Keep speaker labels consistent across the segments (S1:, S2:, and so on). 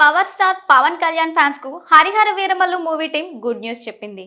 S1: Power star Pawan Kalyan ఫ్యాన్స్కు Harihara Veeramallu movie team good news చెప్పింది.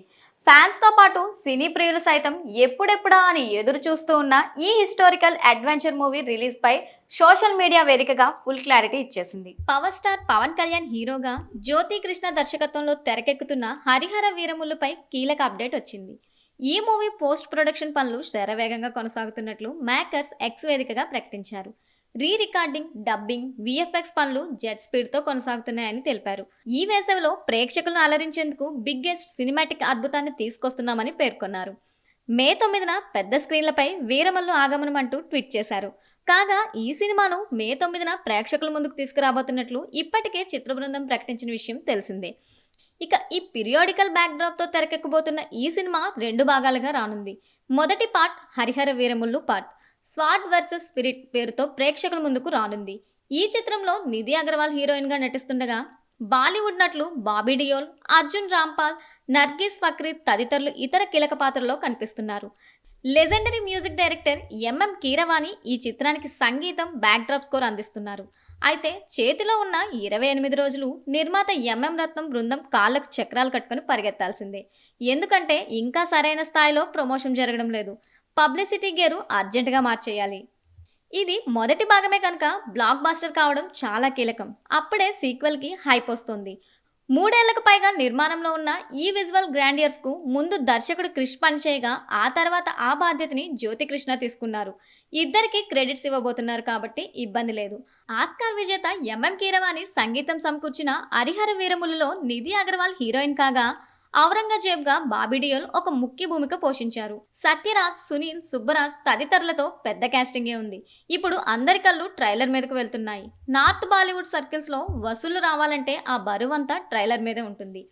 S1: ఫ్యాన్స్తో పాటు సినీ ప్రియులు సైతం ఎప్పుడెప్పుడా అని ఎదురు చూస్తూ ఉన్న ఈ హిస్టారికల్ అడ్వెంచర్ మూవీ రిలీజ్ పై సోషల్ మీడియా వేదికగా ఫుల్ క్లారిటీ ఇచ్చేసింది. పవర్ స్టార్ పవన్ కళ్యాణ్ హీరోగా జ్యోతి కృష్ణ దర్శకత్వంలో తెరకెక్కుతున్న హరిహర వీరములపై కీలక అప్డేట్ వచ్చింది. ఈ మూవీ పోస్ట్ ప్రొడక్షన్ పనులు శరవేగంగా కొనసాగుతున్నట్లు మేకర్స్ ఎక్స్ వేదికగా ప్రకటించారు. రీ రికార్డింగ్ డబ్బింగ్ విఎఫ్ఎక్స్ పనులు జెట్ స్పీడ్తో కొనసాగుతున్నాయని తెలిపారు. ఈ వేసవిలో ప్రేక్షకులను అలరించేందుకు బిగ్గెస్ట్ సినిమాటిక్ అద్భుతాన్ని తీసుకొస్తున్నామని పేర్కొన్నారు. మే తొమ్మిదిన పెద్ద స్క్రీన్లపై వీరమల్లు ఆగమనం అంటూ ట్వీట్ చేశారు. కాగా ఈ సినిమాను మే తొమ్మిదిన ప్రేక్షకుల ముందుకు తీసుకురాబోతున్నట్లు ఇప్పటికే చిత్ర బృందం ప్రకటించిన విషయం తెలిసిందే. ఇక ఈ పీరియాడికల్ బ్యాక్డ్రాప్తో తెరకెక్కబోతున్న ఈ సినిమా రెండు భాగాలుగా రానుంది. మొదటి part Harihara Veeramallu part. Sword versus spirit పేరుతో ప్రేక్షకుల ముందుకు రానుంది. ఈ చిత్రంలో నిధి అగర్వాల్ హీరోయిన్గా నటిస్తుండగా బాలీవుడ్ నటులు బాబీ డియోల్ అర్జున్ రాంపాల్ నర్గీస్ ఫక్రీ తదితరులు ఇతర కీలక పాత్రల్లో కనిపిస్తున్నారు. Legendary music director MM Keeravani ఈ చిత్రానికి సంగీతం బ్యాక్డ్రాప్ స్కోర్ అందిస్తున్నారు. అయితే చేతిలో ఉన్న ఇరవై ఎనిమిది రోజులు నిర్మాత ఎంఎం రత్నం బృందం కాళ్ళకు చక్రాలు కట్టుకుని పరిగెత్తాల్సిందే. ఎందుకంటే ఇంకా సరైన స్థాయిలో ప్రమోషన్ జరగడం లేదు. పబ్లిసిటీ గేరు అర్జెంటుగా మార్చేయాలి. ఇది మొదటి భాగమే కనుక బ్లాక్ బాస్టర్ కావడం చాలా కీలకం. అప్పుడే సీక్వెల్కి హైప్ వస్తుంది. మూడేళ్ళకు పైగా నిర్మాణంలో ఉన్న ఈ విజువల్ గ్రాండియర్స్కు ముందు దర్శకుడు క్రిష్ పనిచేయగా ఆ తర్వాత ఆ బాధ్యతని జ్యోతి కృష్ణ తీసుకున్నారు. ఇద్దరికి క్రెడిట్స్ ఇవ్వబోతున్నారు కాబట్టి ఇబ్బంది లేదు. ఆస్కార్ విజేత ఎంఎం కీరవాణి సంగీతం సమకూర్చిన హరిహర వీరములలో నిధి అగర్వాల్ హీరోయిన్ కాగా ఔరంగజేబ్గా బాబిడియోల్ ఒక ముఖ్య భూమిక పోషించారు. సత్యరాజ్ సునీల్ సుబ్బరాజ్ తదితరులతో పెద్ద క్యాస్టింగే ఉంది. ఇప్పుడు అందరి కళ్ళు ట్రైలర్ మీదకు వెళ్తున్నాయి. నార్త్ బాలీవుడ్ సర్కిల్స్లో వసూళ్ళు రావాలంటే ఆ బరువంతా ట్రైలర్ మీదే ఉంటుంది.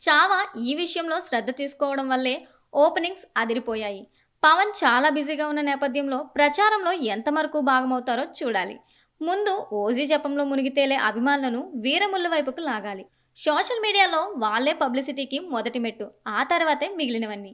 S1: చావా ఈ విషయంలో శ్రద్ధ తీసుకోవడం వల్లే ఓపెనింగ్స్ అదిరిపోయాయి. పవన్ చాలా బిజీగా ఉన్న నేపథ్యంలో ప్రచారంలో ఎంతవరకు భాగమవుతారో చూడాలి. ముందు ఓజీ జపంలో మునిగితేలే అభిమానులను వీరముళ్ళ వైపుకు లాగాలి. సోషల్ మీడియాలో వాళ్ళే పబ్లిసిటీకి మొదటి మెట్టు ఆ తర్వాతే మిగిలినవన్నీ.